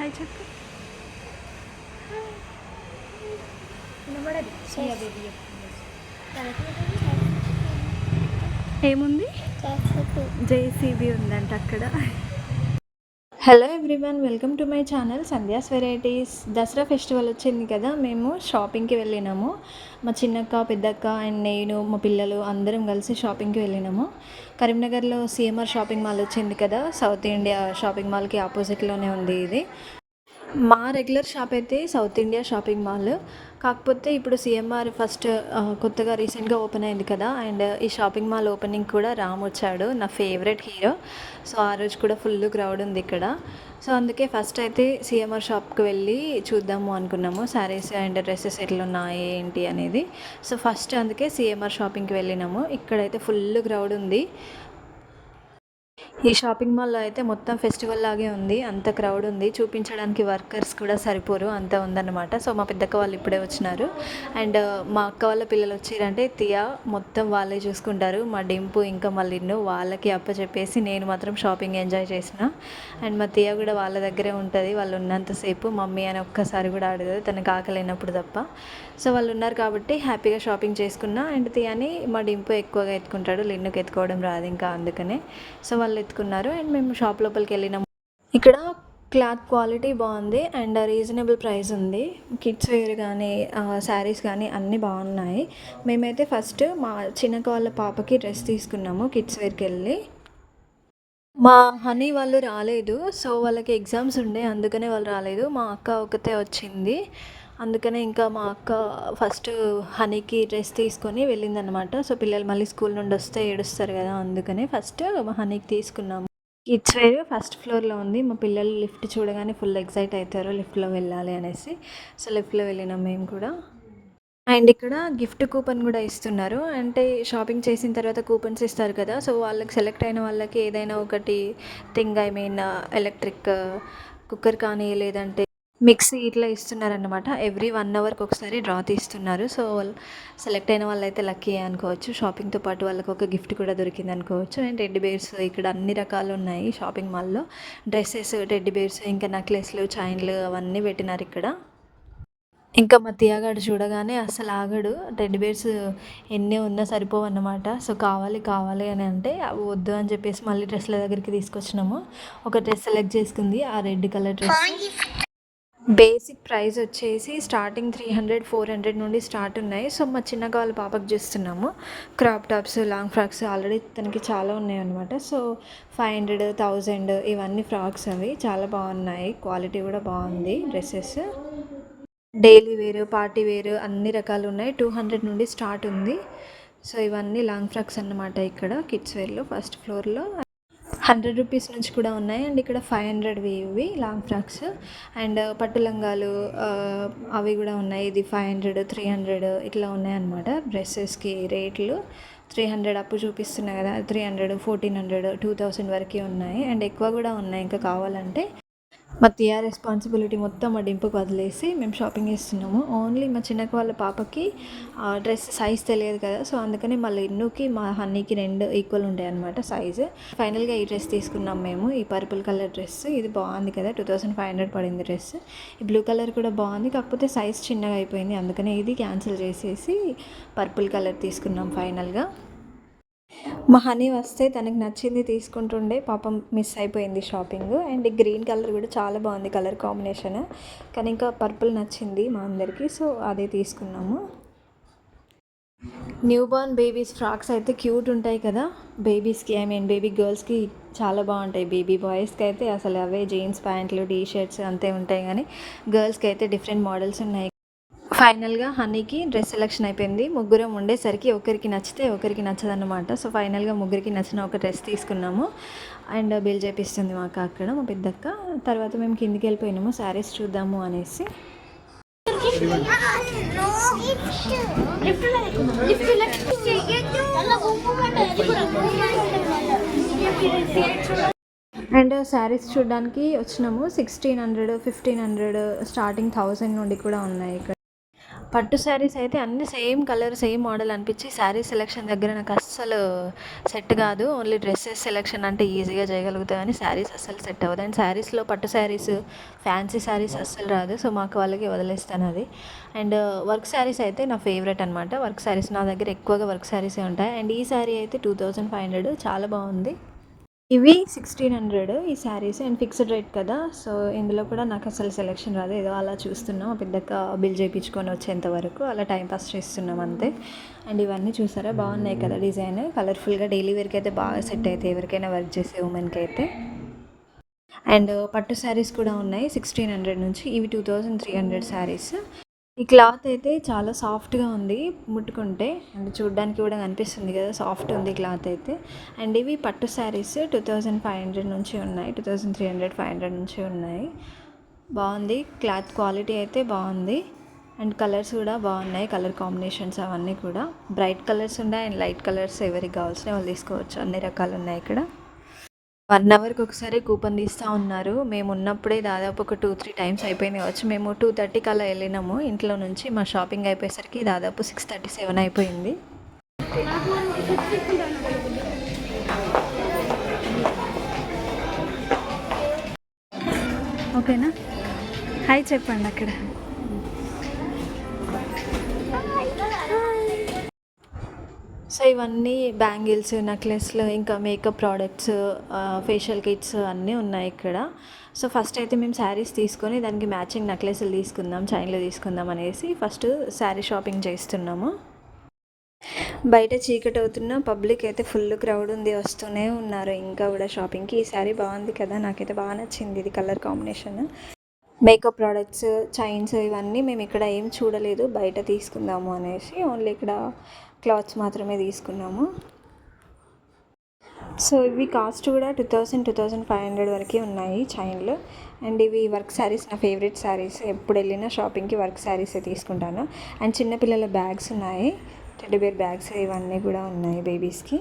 Hi చెప్పు. ఏముంది? JCB ఉందంట అక్కడ. Hello everyone welcome to my channel Sandhya's varieties Dasara festival వచ్చింది కదా మేము షాపింగ్కి వెళ్ళినాము. మా చిన్నక్క పెద్దక్క అండ్ నేను మా పిల్లలు అందరం కలిసి షాపింగ్కి వెళ్ళినాము. కరీంనగర్లో సిఎంఆర్ షాపింగ్ మాల్ వచ్చింది కదా సౌత్ ఇండియా షాపింగ్ మాల్కి ఆపోజిట్లోనే ఉంది ఇది. మా రెగ్యులర్ షాప్ అయితే సౌత్ ఇండియా షాపింగ్ మాల్. కాకపోతే ఇప్పుడు సిఎంఆర్ ఫస్ట్ కొత్తగా రీసెంట్గా ఓపెన్ అయింది కదా అండ్ ఈ షాపింగ్ మాల్ ఓపెనింగ్ కూడా రామ్ వచ్చాడు నా ఫేవరెట్ హీరో. సో ఆ రోజు కూడా ఫుల్ క్రౌడ్ ఉంది ఇక్కడ. సో అందుకే ఫస్ట్ అయితే సిఎంఆర్ షాప్కి వెళ్ళి చూద్దాము అనుకున్నాము శారీస్ అండ్ డ్రెస్సెస్ ఎట్లున్నాయి ఏంటి అనేది. సో ఫస్ట్ అందుకే సిఎంఆర్ షాపింగ్కి వెళ్ళినాము. ఇక్కడైతే ఫుల్ క్రౌడ్ ఉంది. ఈ షాపింగ్ మాల్లో అయితే మొత్తం ఫెస్టివల్ లాగే ఉంది. అంత క్రౌడ్ ఉంది. చూపించడానికి వర్కర్స్ కూడా సరిపోరు. అంత ఉందన్నమాట. సో మా పెద్దక్క వాళ్ళు ఇప్పుడే వచ్చినారు. అండ్ మా అక్క వాళ్ళ పిల్లలు వచ్చిరంటే తియా మొత్తం వాళ్ళే చూసుకుంటారు. మా డింపు ఇంకా మా లిన్ను వాళ్ళకి అప్పచెప్పేసి నేను మాత్రం షాపింగ్ ఎంజాయ్ చేసిన. అండ్ మా తియా కూడా వాళ్ళ దగ్గరే ఉంటుంది. వాళ్ళు ఉన్నంతసేపు మమ్మీ అని ఒక్కసారి కూడా ఆడదు తనకు అయినప్పుడు తప్ప. సో వాళ్ళు ఉన్నారు కాబట్టి హ్యాపీగా షాపింగ్ చేసుకున్నా. అండ్ తియాని మా డింపు ఎక్కువగా ఎత్తుకుంటాడు. లిన్నుకి ఎత్తుకోవడం రాదు ఇంకా అందుకనే. సో వాళ్ళు ఎత్తుకున్నారు. అండ్ మేము షాప్ లోపలికి వెళ్ళినాము ఇక్కడ క్లాత్ క్వాలిటీ బాగుంది. అండ్ రీజనబుల్ ప్రైస్ ఉంది. కిడ్స్ వేర్ కానీ శారీస్ కానీ అన్నీ బాగున్నాయి. మేమైతే ఫస్ట్ మా చిన్నక వాళ్ళ పాపకి డ్రెస్ తీసుకున్నాము కిడ్స్ వేర్కి వెళ్ళి. మా హనీ వాళ్ళు రాలేదు. సో వాళ్ళకి ఎగ్జామ్స్ ఉండే. అందుకనే వాళ్ళు రాలేదు. మా అక్క ఒకతే వచ్చింది. అందుకనే ఇంకా మా అక్క ఫస్ట్ హనీకి డ్రెస్ తీసుకొని వెళ్ళిందనమాట సో పిల్లలు మళ్ళీ స్కూల్ నుండి వస్తే ఏడుస్తారు కదా అందుకనే ఫస్ట్ మా హనీకి తీసుకున్నాము. కిడ్స్ వేర్ ఫస్ట్ ఫ్లోర్లో ఉంది. మా పిల్లలు లిఫ్ట్ చూడగానే ఫుల్ ఎగ్జైట్ అవుతారు లిఫ్ట్లో వెళ్ళాలి అనేసి. సో లిఫ్ట్లో వెళ్ళినాం మేము కూడా. అండ్ ఇక్కడ గిఫ్ట్ కూపన్ కూడా ఇస్తున్నారు. అంటే షాపింగ్ చేసిన తర్వాత కూపన్స్ ఇస్తారు కదా సో వాళ్ళకి సెలెక్ట్ అయిన వాళ్ళకి ఏదైనా ఒకటి thing I mean electric cooker కానీ లేదంటే మిక్సీ ఇట్లా ఇస్తున్నారనమాట ఎవ్రీ వన్ అవర్కి ఒకసారి డ్రా తీస్తున్నారు. సో సెలెక్ట్ అయిన వాళ్ళైతే లక్కీ అనుకోవచ్చు. షాపింగ్తో పాటు వాళ్ళకి ఒక గిఫ్ట్ కూడా దొరికింది అనుకోవచ్చు. అండ్ టెడ్డీ బేర్స్ ఇక్కడ అన్ని రకాలు ఉన్నాయి షాపింగ్ మాల్లో డ్రెస్సెస్ టెడ్డీ బేర్స్ ఇంకా నెక్లెస్లు చైన్లు అవన్నీ పెట్టినారు ఇక్కడ. ఇంకా మా తీయగాడు చూడగానే అసలు ఆగడు. టెడ్డి బేర్స్ ఎన్ని ఉన్నా సరిపోవన్నమాట సో కావాలి కావాలి అని అంటే అవి వద్దు అని చెప్పేసి మళ్ళీ డ్రెస్ల దగ్గరికి తీసుకొచ్చినాము. ఒక డ్రెస్ సెలెక్ట్ చేసుకుంది. ఆ red colour dress. Basic price వచ్చేసి starting three hundred four hundred నుండి స్టార్ట్ ఉన్నాయి. సో మా చిన్నగా వాళ్ళ పాపకు చూస్తున్నాము. Crop tops long frocks already తనకి చాలా ఉన్నాయి అనమాట సో ఫైవ్ హండ్రెడ్ థౌజండ్ ఇవన్నీ ఫ్రాక్స్ అవి చాలా బాగున్నాయి. క్వాలిటీ కూడా బాగుంది dresses. Daily wear party wear అన్ని రకాలు ఉన్నాయి. టూ హండ్రెడ్ నుండి స్టార్ట్ ఉంది. సో ఇవన్నీ లాంగ్ ఫ్రాక్స్ అన్నమాట ఇక్కడ కిడ్స్ వేర్లో ఫస్ట్ ఫ్లోర్లో. హండ్రెడ్ రూపీస్ నుంచి కూడా ఉన్నాయి. అండ్ ఇక్కడ ఫైవ్ హండ్రెడ్ ఇవి లాంగ్ ఫ్రాక్స్. అండ్ పట్టు లంగాలు అవి కూడా ఉన్నాయి. ఇది ఫైవ్ హండ్రెడ్ త్రీ హండ్రెడ్ ఇట్లా ఉన్నాయన్నమాట డ్రెస్సెస్కి రేట్లు త్రీ హండ్రెడ్ అప్పు చూపిస్తున్నాయి కదా. Three hundred fourteen hundred two thousand వరకు ఉన్నాయి. అండ్ ఎక్కువ కూడా ఉన్నాయి. ఇంకా కావాలంటే మా తియా రెస్పాన్సిబిలిటీ మొత్తం మా డింపుకి వదిలేసి మేము షాపింగ్ చేస్తున్నాము. ఓన్లీ మా చిన్నకు వాళ్ళ పాపకి ఆ, డ్రెస్ సైజ్ తెలియదు కదా సో అందుకని మళ్ళీ ఇన్నుకి మా హన్నీకి రెండు ఈక్వల్ ఉంటాయి అనమాట సైజు ఫైనల్గా ఈ డ్రెస్ తీసుకున్నాం మేము ఈ పర్పుల్ కలర్ డ్రెస్ ఇది బాగుంది కదా టూ థౌసండ్ ఫైవ్ హండ్రెడ్ పడింది డ్రెస్. ఈ బ్లూ కలర్ కూడా బాగుంది కాకపోతే సైజ్ చిన్నగా అయిపోయింది అందుకనే ఇది క్యాన్సిల్ చేసేసి పర్పుల్ కలర్ తీసుకున్నాం ఫైనల్గా మా హనీ వస్తే తనకి నచ్చింది తీసుకుంటుండే. పాపం మిస్ అయిపోయింది షాపింగ్. అండ్ గ్రీన్ కలర్ కూడా చాలా బాగుంది కలర్ కాంబినేషన్. కానీ ఇంకా పర్పుల్ నచ్చింది మా అందరికీ. సో అదే తీసుకున్నాము. న్యూ బార్న్ బేబీస్ ఫ్రాక్స్ అయితే క్యూట్ ఉంటాయి కదా. బేబీస్కి ఐ మీన్ బేబీ గర్ల్స్కి చాలా బాగుంటాయి. బేబీ బాయ్స్కి అయితే అసలు అవే జీన్స్ ప్యాంట్లు టీ షర్ట్స్ అంతే ఉంటాయి. కానీ గర్ల్స్కి అయితే డిఫరెంట్ మోడల్స్ ఉన్నాయి. ఫైనల్గా హనీకి డ్రెస్ సెలెక్షన్ అయిపోయింది. ముగ్గురం ఉండేసరికి ఒకరికి నచ్చితే ఒకరికి నచ్చదన్నమాట. సో ఫైనల్గా ముగ్గురికి నచ్చిన ఒక డ్రెస్ తీసుకున్నాము. అండ్ బిల్ చేపిస్తుంది మాకు అక్కడ మా పెద్దక్క. తర్వాత మేము కిందికి వెళ్ళిపోయినాము. శారీస్ చూద్దాము అనేసి. అండ్ శారీస్ చూడడానికి వచ్చినాము. Sixteen hundred fifteen hundred starting thousand నుండి కూడా ఉన్నాయి ఇక్కడ. పట్టు శారీస్ అయితే అన్ని సేమ్ కలర్ సేమ్ మోడల్ అనిపించి శారీ సెలెక్షన్ దగ్గర నాకు అస్సలు సెట్ కాదు. ఓన్లీ డ్రెస్సెస్ సెలెక్షన్ అంటే ఈజీగా చేయగలుగుతా కానీ శారీస్ అస్సలు సెట్ అవ్వదు. అండ్ శారీస్లో పట్టు శారీస్ ఫ్యాన్సీ శారీస్ అస్సలు రాదు. సో మాకు వాళ్ళకి వదిలేస్తాను అది. అండ్ వర్క్ శారీస్ అయితే నా ఫేవరెట్ అనమాట వర్క్ శారీస్ నా దగ్గర ఎక్కువగా వర్క్ శారీసే ఉంటాయి. అండ్ ఈ శారీ అయితే టూ థౌజండ్ ఫైవ్ హండ్రెడ్. చాలా బాగుంది. ఇవి సిక్స్టీన్ హండ్రెడ్ ఈ శారీస్ అండ్ ఫిక్స్డ్ రేట్ కదా. సో ఇందులో కూడా నాకు అసలు సెలెక్షన్ రాదు. ఏదో అలా చూస్తున్నాం. పెద్దగా బిల్ చేయించుకొని వచ్చేంత వరకు అలా టైం పాస్ చేస్తున్నాం అంతే. అండ్ ఇవన్నీ చూసారా? బాగున్నాయి కదా డిజైన్ కలర్ఫుల్గా డైలీ వేర్కి అయితే బాగా సెట్ అవుతాయి. ఎవరికైనా వర్క్ చేసే ఉమెన్కి అయితే. అండ్ పట్టు శారీస్ కూడా ఉన్నాయి సిక్స్టీన్ హండ్రెడ్ నుంచి. ఇవి two thousand three hundred saris ఈ క్లాత్ అయితే చాలా సాఫ్ట్గా ఉంది ముట్టుకుంటే. అండ్ చూడడానికి కూడా కనిపిస్తుంది కదా సాఫ్ట్ ఉంది క్లాత్ అయితే. అండ్ ఇవి పట్టు saris two thousand five hundred నుంచి ఉన్నాయి. Two thousand three hundred five hundred నుంచి ఉన్నాయి. బాగుంది. క్లాత్ క్వాలిటీ అయితే బాగుంది. అండ్ కలర్స్ కూడా బాగున్నాయి. కలర్ కాంబినేషన్స్ అవన్నీ కూడా. బ్రైట్ కలర్స్ ఉన్నాయి అండ్ లైట్ కలర్స్ ఎవరికి కావాల్సిన వాళ్ళు తీసుకోవచ్చు. అన్ని రకాలు ఉన్నాయి ఇక్కడ. వన్ అవర్కి ఒకసారి కూపన్ తీస్తూ ఉన్నారు. మేము ఉన్నప్పుడే దాదాపు ఒక టూ త్రీ టైమ్స్ అయిపోయింది కావచ్చు. మేము టూ థర్టీకి అలా వెళ్ళినాము. ఇంట్లో నుంచి మా షాపింగ్ అయిపోయేసరికి దాదాపు సిక్స్ థర్టీ సెవెన్ అయిపోయింది. ఓకేనా? హాయ్ చెప్పండి అక్కడ. సో ఇవన్నీ బ్యాంగిల్స్ నెక్లెస్లు ఇంకా మేకప్ ప్రోడక్ట్స్ ఫేషియల్ కిట్స్ అన్నీ ఉన్నాయి ఇక్కడ. సో ఫస్ట్ అయితే మేము శారీస్ తీసుకొని దానికి మ్యాచింగ్ నెక్లెస్లు తీసుకుందాం చైన్లు తీసుకుందాం అనేసి ఫస్ట్ శారీ షాపింగ్ చేస్తున్నాము. బయట చీకటి అవుతున్న పబ్లిక్ అయితే ఫుల్ క్రౌడ్ ఉంది వస్తూనే ఉన్నారు. ఇంకా కూడా షాపింగ్కి ఈ శారీ బాగుంది కదా నాకైతే బాగా నచ్చింది ఇది colour combination. Makeup products chains ఇవన్నీ మేము ఇక్కడ ఏం చూడలేదు. బయట తీసుకుందాము అనేసి ఓన్లీ ఇక్కడ క్లాత్స్ మాత్రమే తీసుకున్నాము. సో ఇవి కాస్ట్ కూడా two thousand two thousand five hundred వరకు ఉన్నాయి చైన్లు. అండ్ ఇవి వర్క్ శారీస్ నా ఫేవరెట్ శారీస్. ఎప్పుడు వెళ్ళినా షాపింగ్కి వర్క్ శారీసే తీసుకుంటాను. అండ్ చిన్నపిల్లల బ్యాగ్స్ ఉన్నాయి. టెడ్డీబేర్ బ్యాగ్స్ ఇవన్నీ కూడా ఉన్నాయి బేబీస్కి.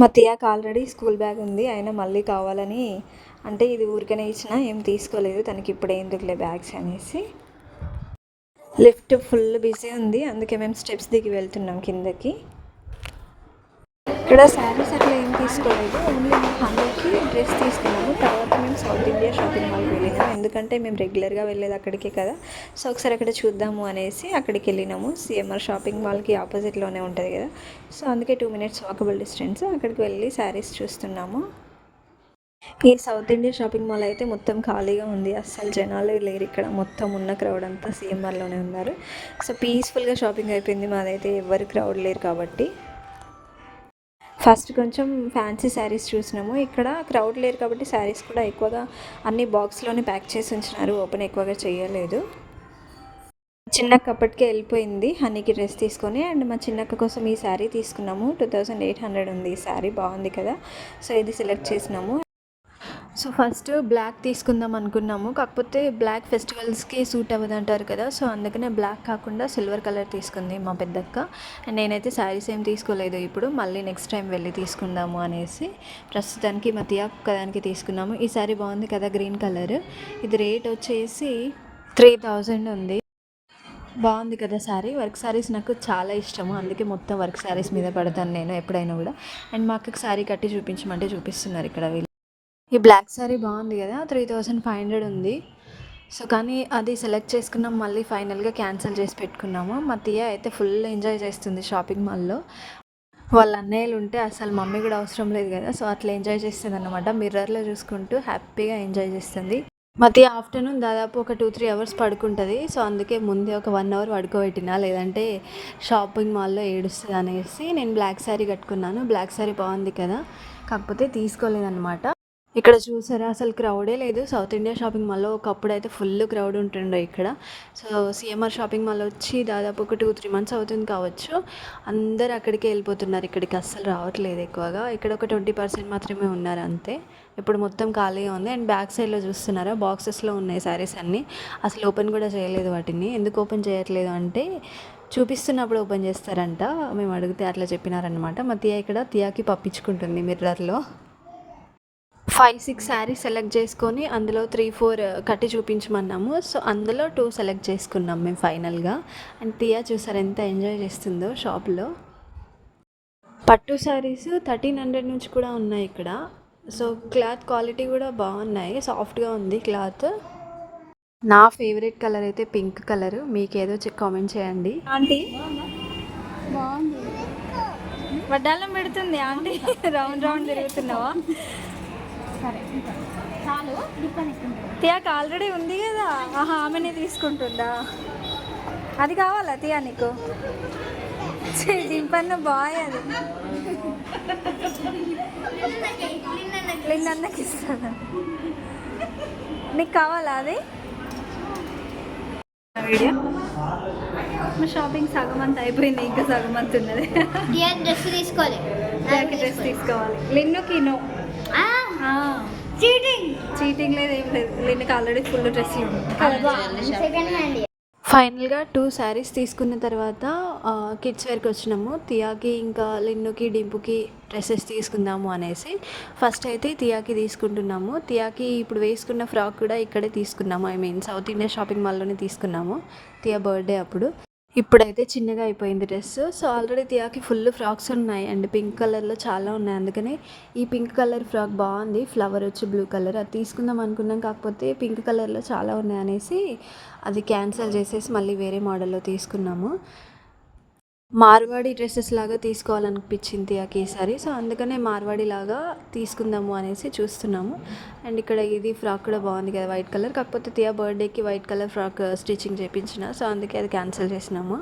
మా తియాకి ఆల్రెడీ స్కూల్ బ్యాగ్ ఉంది. అయినా మళ్ళీ కావాలని అంటే ఇది ఊరికనే ఇచ్చినా ఏం తీసుకోలేదు తనకి ఇప్పుడు ఎందుకులే బ్యాగ్స్ అనేసి. లిఫ్ట్ ఫుల్ బిజీ ఉంది అందుకే మేము స్టెప్స్ దిగి వెళ్తున్నాం కిందకి. ఇక్కడ శారీస్ అట్లా ఏం తీసుకోలేదు ఓన్లీ మా హండ్రెడ్కి డ్రెస్ తీసుకున్నాము. తర్వాత మేము సౌత్ ఇండియా షాపింగ్ మాల్కి వెళ్ళినాము ఎందుకంటే మేము రెగ్యులర్గా వెళ్ళేది అక్కడికే కదా. సో ఒకసారి అక్కడ చూద్దాము అనేసి అక్కడికి వెళ్ళినాము. సిఎంఆర్ షాపింగ్ మాల్కి ఆపోజిట్లోనే ఉంటుంది కదా. సో అందుకే టూ మినిట్స్ వాకబుల్ డిస్టెన్స్ అక్కడికి వెళ్ళి శారీస్ చూస్తున్నాము. ఈ సౌత్ ఇండియా షాపింగ్ మాల్ అయితే మొత్తం ఖాళీగా ఉంది. అస్సలు జనాలు లేరు ఇక్కడ. మొత్తం ఉన్న క్రౌడ్ అంతా సీఎంఆర్లోనే ఉన్నారు. సో పీస్ఫుల్గా షాపింగ్ అయిపోయింది. మాదైతే ఎవరు క్రౌడ్ లేరు కాబట్టి. ఫస్ట్ కొంచెం ఫ్యాన్సీ శారీస్ చూసినాము. ఇక్కడ క్రౌడ్ లేరు కాబట్టి శారీస్ కూడా ఎక్కువగా అన్ని బాక్స్లోనే ప్యాక్ చేసి ఉంచినారు. ఓపెన్ ఎక్కువగా చేయలేదు. చిన్న అప్పటికే వెళ్ళిపోయింది. హనీకి డ్రెస్ తీసుకొని అండ్ మా చిన్నక్క కోసం ఈ శారీ తీసుకున్నాము. టూ థౌజండ్ ఎయిట్ హండ్రెడ్ ఉంది. ఈ శారీ బాగుంది కదా. సో ఇది సెలెక్ట్ చేసినాము. సో ఫస్ట్ బ్లాక్ తీసుకుందాం అనుకున్నాము. కాకపోతే బ్లాక్ ఫెస్టివల్స్కి సూట్ అవ్వదు అంటారు కదా సో అందుకనే బ్లాక్ కాకుండా సిల్వర్ కలర్ తీసుకుంది మా పెద్దక్క. అండ్ నేనైతే శారీస్ ఏం తీసుకోలేదు ఇప్పుడు మళ్ళీ నెక్స్ట్ టైం వెళ్ళి తీసుకుందాము అనేసి ప్రస్తుతానికి మా తియాక్కదానికి తీసుకున్నాము. ఈ శారీ బాగుంది కదా గ్రీన్ కలర్. ఇది రేట్ వచ్చేసి త్రీ థౌజండ్ ఉంది. బాగుంది కదా శారీ. వర్క్ శారీస్ నాకు చాలా ఇష్టము. అందుకే మొత్తం వర్క్ శారీస్ మీద పడతాను నేను ఎప్పుడైనా కూడా. అండ్ మా అక్కకి శారీ కట్టి చూపించమంటే చూపిస్తున్నారు ఇక్కడ వీళ్ళు. ఈ బ్లాక్ శారీ బాగుంది కదా త్రీ థౌజండ్ ఫైవ్ హండ్రెడ్ ఉంది. సో కానీ అది సెలెక్ట్ చేసుకున్నాం మళ్ళీ ఫైనల్గా క్యాన్సిల్ చేసి పెట్టుకున్నాము. మా తీయ అయితే ఫుల్ ఎంజాయ్ చేస్తుంది షాపింగ్ మాల్లో వాళ్ళ అన్నయ్యలు ఉంటే అసలు మమ్మీ కూడా అవసరం లేదు కదా సో అట్లా ఎంజాయ్ చేస్తుంది అనమాట మిర్రర్లో చూసుకుంటూ హ్యాపీగా ఎంజాయ్ చేస్తుంది. మధ్య ఆఫ్టర్నూన్ దాదాపు ఒక టూ త్రీ అవర్స్ పడుకుంటుంది. సో అందుకే ముందే ఒక వన్ అవర్ పడుకోబెట్టినా లేదంటే షాపింగ్ మాల్లో ఏడుస్తుంది అనేసి నేను బ్లాక్ శారీ కట్టుకున్నాను. బ్లాక్ శారీ బాగుంది కదా కాకపోతే తీసుకోలేదన్నమాట. ఇక్కడ చూసారా? అసలు క్రౌడే లేదు. సౌత్ ఇండియా షాపింగ్ మాల్లో ఒకప్పుడు అయితే ఫుల్ క్రౌడ్ ఉంటుండే ఇక్కడ. సో సిఎంఆర్ షాపింగ్ మాల్ వచ్చి దాదాపు ఒక టూ త్రీ మంత్స్ అవుతుంది కావచ్చు. అందరు అక్కడికే వెళ్ళిపోతున్నారు. ఇక్కడికి అస్సలు రావట్లేదు ఎక్కువగా. ఇక్కడ ఒక ట్వంటీ పర్సెంట్ మాత్రమే ఉన్నారు అంతే. ఇప్పుడు మొత్తం ఖాళీగా ఉంది. అండ్ బ్యాక్ సైడ్లో చూస్తున్నారా? బాక్సెస్లో ఉన్నాయి శారీస్ అన్నీ. అసలు ఓపెన్ కూడా చేయలేదు వాటిని. ఎందుకు ఓపెన్ చేయట్లేదు అంటే చూపిస్తున్నప్పుడు ఓపెన్ చేస్తారంట. మేము అడిగితే అట్లా చెప్పినారనమాట మా తియా ఇక్కడ తియాకి పప్పించుకుంటుంది మిర్రర్లో ఫైవ్ సిక్స్ శారీస్ సెలెక్ట్ చేసుకొని అందులో త్రీ ఫోర్ uh, కట్టి చూపించమన్నాము. సో అందులో టూ సెలెక్ట్ చేసుకున్నాం మేము ఫైనల్గా. అండ్ తియా చూసారు ఎంత ఎంజాయ్ చేస్తుందో షాప్లో. పట్టు శారీస్ థర్టీన్ హండ్రెడ్ నుంచి కూడా ఉన్నాయి ఇక్కడ. సో క్లాత్ క్వాలిటీ కూడా బాగున్నాయి. సాఫ్ట్గా ఉంది క్లాత్. నా ఫేవరెట్ కలర్ అయితే పింక్ కలర్. మీకు ఏదో కామెంట్ చేయండి. ఆంటీ. బాగుంది. వడ్డాలం పెడుతుంది ఆంటీ. రౌండ్ రౌండ్ తిరుగుతున్నావా సరే ఇంకా చాలు డిప్పని తియాకి ఆల్రెడీ ఉంది కదా. ఆహా ఆమెనే తీసుకుంటుందా? అది కావాలా తియా నీకు? దింపన్న బాయ్ అది. లింగన్నకి ఇస్తాను. నీకు కావాలా అది? వీడియో? మా షాపింగ్ సగం అంత అయిపోయింది ఇంకా సగం అంత ఉన్నది. డ్రెస్ తీసుకోవాలి. డ్రెస్ తీసుకోవాలి. లిన్నుకి నో. చీటింగ్. చీటింగ్ లేదు ఏం లేదు. ఆల్రెడీ ఫుల్ డ్రెస్లు ఉన్నాయి సెకండ్ హ్యాండ్ ఫైనల్గా టూ శారీస్ తీసుకున్న తర్వాత కిడ్స్ వేర్కి వచ్చినాము. తియాకి ఇంకా లిన్నుకి డింపుకి డ్రెస్సెస్ తీసుకుందాము అనేసి ఫస్ట్ అయితే తియాకి తీసుకుంటున్నాము. తియాకి ఇప్పుడు వేసుకున్న ఫ్రాక్ కూడా ఇక్కడే తీసుకున్నాము. I mean South India shopping మాల్లోనే తీసుకున్నాము. తియా బర్త్డే అప్పుడు. ఇప్పుడైతే చిన్నగా అయిపోయింది డ్రెస్. సో ఆల్రెడీ తియాకి ఫుల్ ఫ్రాక్స్ ఉన్నాయి అండ్ పింక్ కలర్లో చాలా ఉన్నాయి. అందుకనే ఈ పింక్ కలర్ ఫ్రాక్ బాగుంది. ఫ్లవర్ వచ్చి బ్లూ కలర్. అది తీసుకుందాం అనుకున్నాం కాకపోతే పింక్ కలర్లో చాలా ఉన్నాయి అనేసి అది క్యాన్సిల్ చేసేసి మళ్ళీ వేరే మోడల్లో తీసుకున్నాము. మార్వాడి డ్రెస్సెస్ లాగా తీసుకోవాలనిపించింది తియాకి ఈసారి సో అందుకనే మార్వాడి లాగా తీసుకుందాము అనేసి చూస్తున్నాము. అండ్ ఇక్కడ ఇది ఫ్రాక్ కూడా బాగుంది కదా వైట్ కలర్. కాకపోతే తియా బర్త్డేకి వైట్ కలర్ ఫ్రాక్ స్టిచ్చింగ్ చేయించిన సో అందుకే అది క్యాన్సిల్ చేసినాము.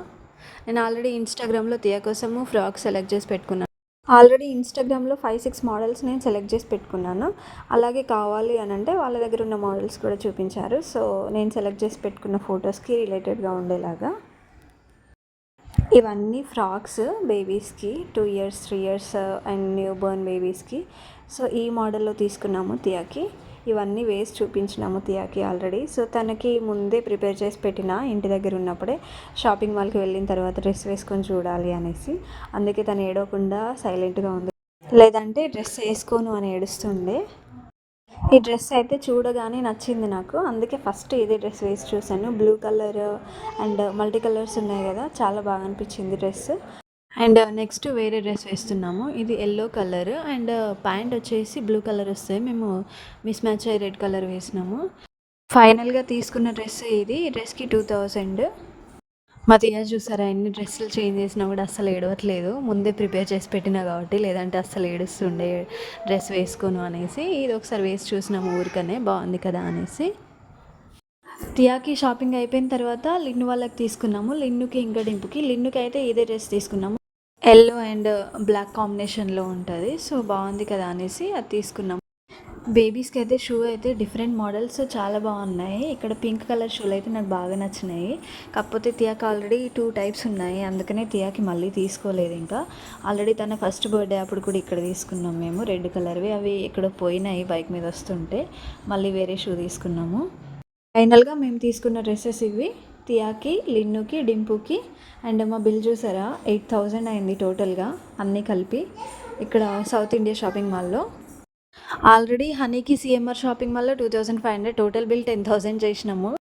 నేను ఆల్రెడీ ఇన్స్టాగ్రామ్లో తియా కోసము ఫ్రాక్ సెలెక్ట్ చేసి పెట్టుకున్నాను ఆల్రెడీ ఇన్స్టాగ్రామ్లో ఫైవ్ సిక్స్ మోడల్స్ నేను సెలెక్ట్ చేసి పెట్టుకున్నాను. అలాగే కావాలి అని అంటే వాళ్ళ దగ్గర ఉన్న మోడల్స్ కూడా చూపించారు. సో నేను సెలెక్ట్ చేసి పెట్టుకున్న ఫొటోస్కి రిలేటెడ్గా ఉండేలాగా. ఇవన్నీ frocks బేబీస్కి two years three years and newborn బేబీస్కి. So ఈ మోడల్లో తీసుకున్నాము తియాకి. ఇవన్నీ వేసి చూపించినాము తియాకి ఆల్రెడీ. సో తనకి ముందే ప్రిపేర్ చేసి పెట్టిన ఇంటి దగ్గర ఉన్నప్పుడే షాపింగ్ మాల్కి వెళ్ళిన తర్వాత డ్రెస్ వేసుకొని చూడాలి అనేసి. అందుకే తను ఏడవకుండా సైలెంట్గా ఉంది. లేదంటే డ్రెస్ వేసుకోను అని ఏడుస్తుండే. ఈ డ్రెస్ అయితే చూడగానే నచ్చింది నాకు. అందుకే ఫస్ట్ ఇదే డ్రెస్ వేసి చూశాను. Blue colour and multi colours ఉన్నాయి కదా చాలా బాగా అనిపించింది డ్రెస్. అండ్ నెక్స్ట్ వేరే డ్రెస్ వేస్తున్నాము. ఇది ఎల్లో కలర్ అండ్ ప్యాంట్ వచ్చేసి బ్లూ కలర్ వస్తాయి. మేము మిస్ మ్యాచ్ అయ్యి రెడ్ కలర్ వేసినాము. ఫైనల్గా తీసుకున్న డ్రెస్ ఇది. డ్రెస్కి టూ థౌజండ్ మా తీయ చూసారా? ఎన్ని డ్రెస్సులు చేంజ్ చేసినా కూడా అస్సలు ఏడవట్లేదు. ముందే ప్రిపేర్ చేసి పెట్టినా కాబట్టి లేదంటే అస్సలు ఏడుస్తుండే డ్రెస్ వేసుకోను అనేసి ఇది ఒకసారి వేసి చూసినాము ఊరికనే బాగుంది కదా అనేసి. టియాకి షాపింగ్ అయిపోయిన తర్వాత లిన్ను వాళ్ళకి తీసుకున్నాము. లిన్నుకి ఇంకా డింపుకి. లిన్నుకి అయితే ఇదే డ్రెస్ తీసుకున్నాము. ఎల్లో అండ్ బ్లాక్ కాంబినేషన్లో ఉంటుంది. సో బాగుంది కదా అనేసి అది తీసుకున్నాము. బేబీస్కి అయితే షూ అయితే డిఫరెంట్ మోడల్స్ చాలా బాగున్నాయి. ఇక్కడ పింక్ కలర్ షూలు అయితే నాకు బాగా నచ్చినాయి. కాకపోతే తియాకి ఆల్రెడీ టూ టైప్స్ ఉన్నాయి. అందుకనే తియాకి మళ్ళీ తీసుకోలేదు ఇంకా. ఆల్రెడీ తన ఫస్ట్ బర్త్డే అప్పుడు కూడా ఇక్కడ తీసుకున్నాం మేము. రెడ్ కలర్వి అవి ఇక్కడ పోయినాయి బైక్ మీద వస్తుంటే. మళ్ళీ వేరే షూ తీసుకున్నాము. ఫైనల్గా మేము తీసుకున్న డ్రెస్సెస్ ఇవి. తియాకి లిన్నుకి డింపుకి అండ్ మా బిల్ చూసారా? ఎయిట్ థౌజండ్ అయింది టోటల్గా అన్నీ కలిపి. ఇక్కడ సౌత్ ఇండియా షాపింగ్ మాల్లో. ఆల్రెడీ హనీకి సిఎంఆర్ షాపింగ్ వల్ల two thousand five hundred total bill ten thousand చేసినాము.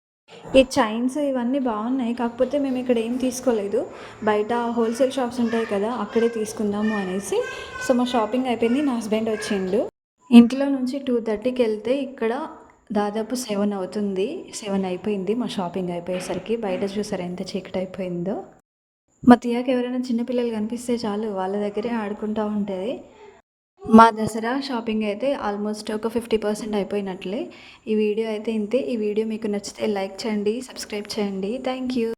ఈ చైన్స్ ఇవన్నీ బాగున్నాయి. కాకపోతే మేము ఇక్కడ ఏం తీసుకోలేదు. బయట హోల్సేల్ షాప్స్ ఉంటాయి కదా అక్కడే తీసుకుందాము అనేసి. సో మా షాపింగ్ అయిపోయింది. నా హస్బెండ్ వచ్చిండు. ఇంట్లో నుంచి టూ థర్టీకి వెళ్తే ఇక్కడ దాదాపు సెవెన్ అవుతుంది. సెవెన్ అయిపోయింది మా షాపింగ్ అయిపోయేసరికి. బయట చూసారు ఎంత చీకటి అయిపోయిందో. మా తియాకి ఎవరైనా చిన్నపిల్లలు కనిపిస్తే చాలు వాళ్ళ దగ్గరే ఆడుకుంటూ ఉంటుంది. మా దసరా షాపింగ్ అయితే ఆల్మోస్ట్ ఒక ఫిఫ్టీ పర్సెంట్ అయిపోయినట్లే. ఈ వీడియో అయితే ఇంతే. ఈ వీడియో మీకు నచ్చితే లైక్ చేయండి సబ్స్క్రైబ్ చేయండి. Thank you.